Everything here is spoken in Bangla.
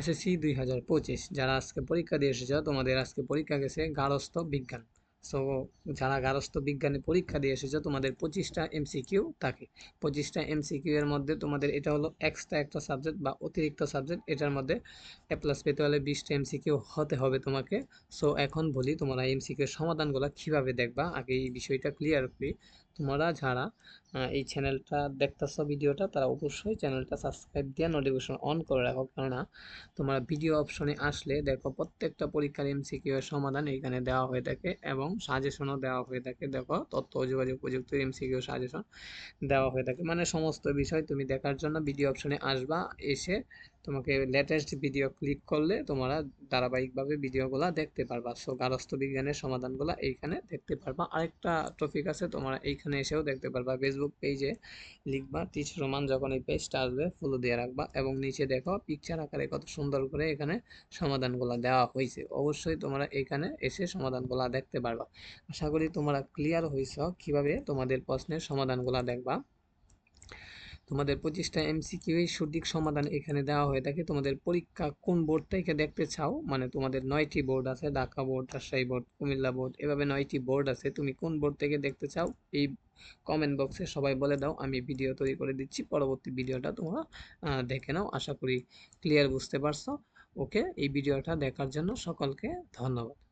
এসএসসি দুই হাজার পঁচিশ। যারা আজকে পরীক্ষা দিয়ে এসেছ, তোমাদের আজকে পরীক্ষা গেছে গারস্থ বিজ্ঞান। সো যারা গারস্থ বিজ্ঞানে পরীক্ষা দিয়ে এসেছ, তোমাদের পঁচিশটা এমসিকিউ থাকে। পঁচিশটা এমসিকিউ এর মধ্যে তোমাদের এটা হলো এক্সট্রা একটা সাবজেক্ট বা অতিরিক্ত সাবজেক্ট এটার মধ্যে এ প্লাস পেতে হলে বিশটা এমসিকিউ হতে হবে তোমাকে। সো এখন বলি তোমরা এমসিকিউ সমাধানগুলো কীভাবে দেখবা, আগে এই বিষয়টা ক্লিয়ার করি। তোমরা যারা এই চ্যানেলটা দেখতেছ ভিডিওটা তারা অবশ্যই চ্যানেলটা সাবস্ক্রাইব দিয়ে নোটিফিকেশন অন করে রাখো। কেননা, তোমরা ভিডিও অপশনে আসলে দেখো, প্রত্যেকটা পরীক্ষার এমসিকিউ এর সমাধান এখানে দেওয়া হয়ে থাকে এবং সাজেশনও দেওয়া হয়ে থাকে। দেখো, তথ্য, যোগাযোগ প্রযুক্তির এমসিকিউ সাজেশন দেওয়া হয়ে থাকে। মানে সমস্ত বিষয় তুমি দেখার জন্য ভিডিও অপশনে আসবা, এসে তোমাকে লেটেস্ট ভিডিও ক্লিক করলে তোমরা ধারাবাহিকভাবে ভিডিওগুলো দেখতে পারবা। সো গারস্থ বিজ্ঞানের সমাধানগুলো এইখানে দেখতে পারবা। আরেকটা টপিক আছে, তোমরা এইখানে এসেও দেখতে পারবা। ফেসবুক পেজে লিখবা টিচ রোমান যখন এই পেজটা আসবে ফলো দিয়ে রাখবা এবং নিচে দেখো পিকচার আকারে কত সুন্দর করে এখানে সমাধানগুলো দেওয়া হয়েছে। অবশ্যই তোমরা এখানে এসে সমাধানগুলো দেখতে পারবা। আশা করি তোমরা ক্লিয়ার হয়েছ কীভাবে তোমাদের প্রশ্নের সমাধানগুলো দেখবা। তোমাদের পঁচিশটা এমসিকিউ এই সঠিক সমাধান এখানে দেওয়া হয়ে থাকে। তোমাদের পরীক্ষা কোন বোর্ড থেকে দেখতে চাও? মানে তোমাদের নয়টি বোর্ড আছে, Dhaka board Rajshahi board Comilla board এভাবে নয়টি বোর্ড আছে। তুমি কোন বোর্ড থেকে দেখতে চাও? এই কমেন্ট বক্সে সবাই বলে দাও, আমি ভিডিও তৈরি করে দিচ্ছি। পরবর্তী ভিডিওটা তোমরা দেখে নাও। আশা করি ক্লিয়ার বুঝতে পারছ। ওকে এই ভিডিওটা দেখার জন্য সকলকে ধন্যবাদ।